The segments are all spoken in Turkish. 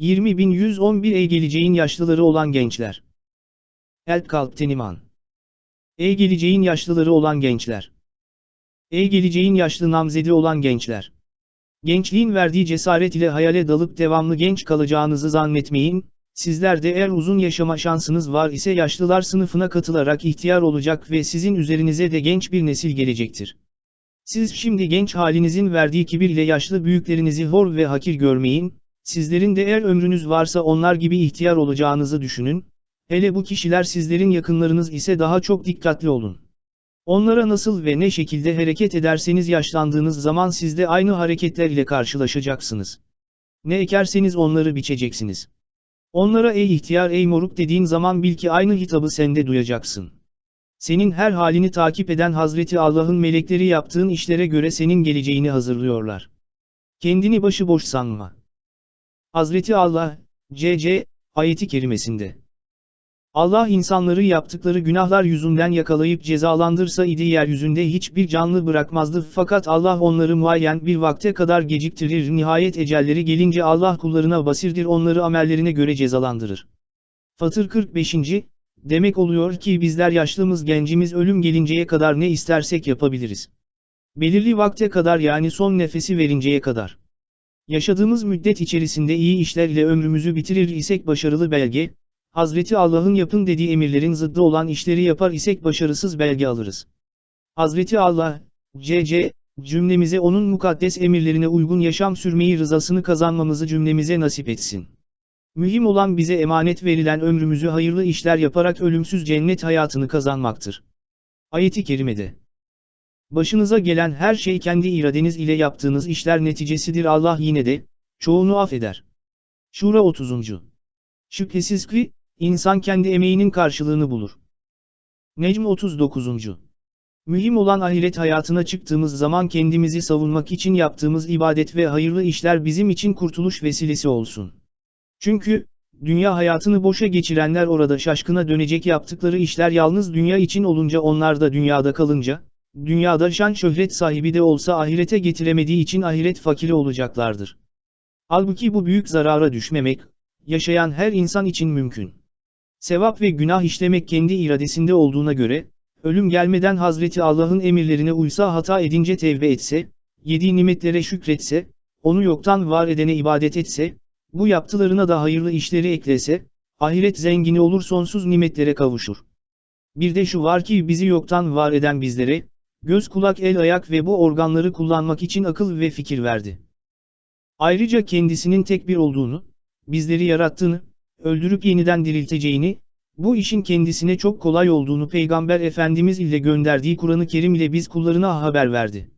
20111 Ey geleceğin yaşlıları olan gençler. El kalpten iman. Ey geleceğin yaşlıları olan gençler. Ey geleceğin yaşlı namzedi olan gençler. Gençliğin verdiği cesaret ile hayale dalıp devamlı genç kalacağınızı zannetmeyin, sizler de eğer uzun yaşama şansınız var ise yaşlılar sınıfına katılarak ihtiyar olacak ve sizin üzerinize de genç bir nesil gelecektir. Siz şimdi genç halinizin verdiği kibir ile yaşlı büyüklerinizi hor ve hakir görmeyin, sizlerin de eğer ömrünüz varsa onlar gibi ihtiyar olacağınızı düşünün, hele bu kişiler sizlerin yakınlarınız ise daha çok dikkatli olun. Onlara nasıl ve ne şekilde hareket ederseniz yaşlandığınız zaman siz de aynı hareketler ile karşılaşacaksınız. Ne ekerseniz onları biçeceksiniz. Onlara ey ihtiyar ey moruk dediğin zaman bil ki aynı hitabı sen de duyacaksın. Senin her halini takip eden Hazreti Allah'ın melekleri yaptığın işlere göre senin geleceğini hazırlıyorlar. Kendini başıboş sanma. Hazreti Allah, C.C. ayeti kerimesinde. Allah insanları yaptıkları günahlar yüzünden yakalayıp cezalandırsa idi yeryüzünde hiçbir canlı bırakmazdı fakat Allah onları muayyen bir vakte kadar geciktirir nihayet ecelleri gelince Allah kullarına basirdir onları amellerine göre cezalandırır. Fatır 45. Demek oluyor ki bizler yaşlımız gencimiz ölüm gelinceye kadar ne istersek yapabiliriz. Belirli vakte kadar yani son nefesi verinceye kadar. Yaşadığımız müddet içerisinde iyi işler ile ömrümüzü bitirir isek başarılı belge, Hazreti Allah'ın yapın dediği emirlerin zıddı olan işleri yapar isek başarısız belge alırız. Hazreti Allah, C.C. cümlemize onun mukaddes emirlerine uygun yaşam sürmeyi rızasını kazanmamızı cümlemize nasip etsin. Mühim olan bize emanet verilen ömrümüzü hayırlı işler yaparak ölümsüz cennet hayatını kazanmaktır. Ayeti kerimede. Başınıza gelen her şey kendi iradeniz ile yaptığınız işler neticesidir Allah yine de, çoğunu affeder. Şura 30. Şüphesiz ki, insan kendi emeğinin karşılığını bulur. Necm 39. Mühim olan ahiret hayatına çıktığımız zaman kendimizi savunmak için yaptığımız ibadet ve hayırlı işler bizim için kurtuluş vesilesi olsun. Çünkü, dünya hayatını boşa geçirenler orada şaşkına dönecek yaptıkları işler yalnız dünya için olunca onlar da dünyada kalınca, dünyada şan şöhret sahibi de olsa ahirete getiremediği için ahiret fakiri olacaklardır. Halbuki bu büyük zarara düşmemek, yaşayan her insan için mümkün. Sevap ve günah işlemek kendi iradesinde olduğuna göre, ölüm gelmeden Hazreti Allah'ın emirlerine uysa hata edince tevbe etse, yediği nimetlere şükretse, onu yoktan var edene ibadet etse, bu yaptılarına da hayırlı işleri eklese, ahiret zengini olur sonsuz nimetlere kavuşur. Bir de şu var ki bizi yoktan var eden bizlere, göz kulak el ayak ve bu organları kullanmak için akıl ve fikir verdi. Ayrıca kendisinin tek bir olduğunu, bizleri yarattığını, öldürüp yeniden dirilteceğini, bu işin kendisine çok kolay olduğunu Peygamber Efendimiz ile gönderdiği Kur'an-ı Kerim ile biz kullarına haber verdi.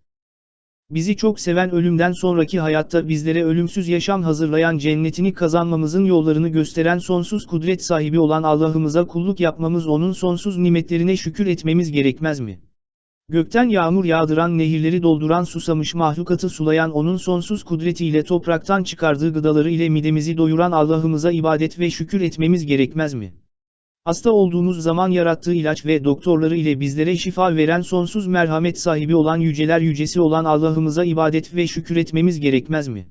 Bizi çok seven ölümden sonraki hayatta bizlere ölümsüz yaşam hazırlayan cennetini kazanmamızın yollarını gösteren sonsuz kudret sahibi olan Allah'ımıza kulluk yapmamız onun sonsuz nimetlerine şükür etmemiz gerekmez mi? Gökten yağmur yağdıran nehirleri dolduran susamış mahlukatı sulayan onun sonsuz kudretiyle topraktan çıkardığı gıdaları ile midemizi doyuran Allah'ımıza ibadet ve şükür etmemiz gerekmez mi? Hasta olduğumuz zaman yarattığı ilaç ve doktorları ile bizlere şifa veren sonsuz merhamet sahibi olan yüceler yücesi olan Allah'ımıza ibadet ve şükür etmemiz gerekmez mi?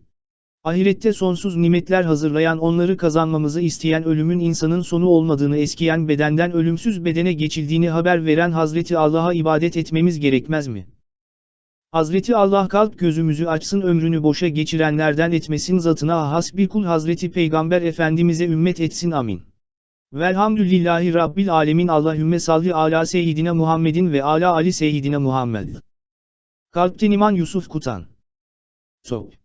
Ahirette sonsuz nimetler hazırlayan onları kazanmamızı isteyen ölümün insanın sonu olmadığını eskiyen bedenden ölümsüz bedene geçildiğini haber veren Hazreti Allah'a ibadet etmemiz gerekmez mi? Hazreti Allah kalp gözümüzü açsın ömrünü boşa geçirenlerden etmesin zatına has bir kul Hazreti Peygamber Efendimiz'e ümmet etsin amin. Velhamdülillahi Rabbil Alemin Allahümme salli ala seyyidine Muhammedin ve ala ali seyyidine Muhammed. Kalpten iman Yusuf Kutan. Sok.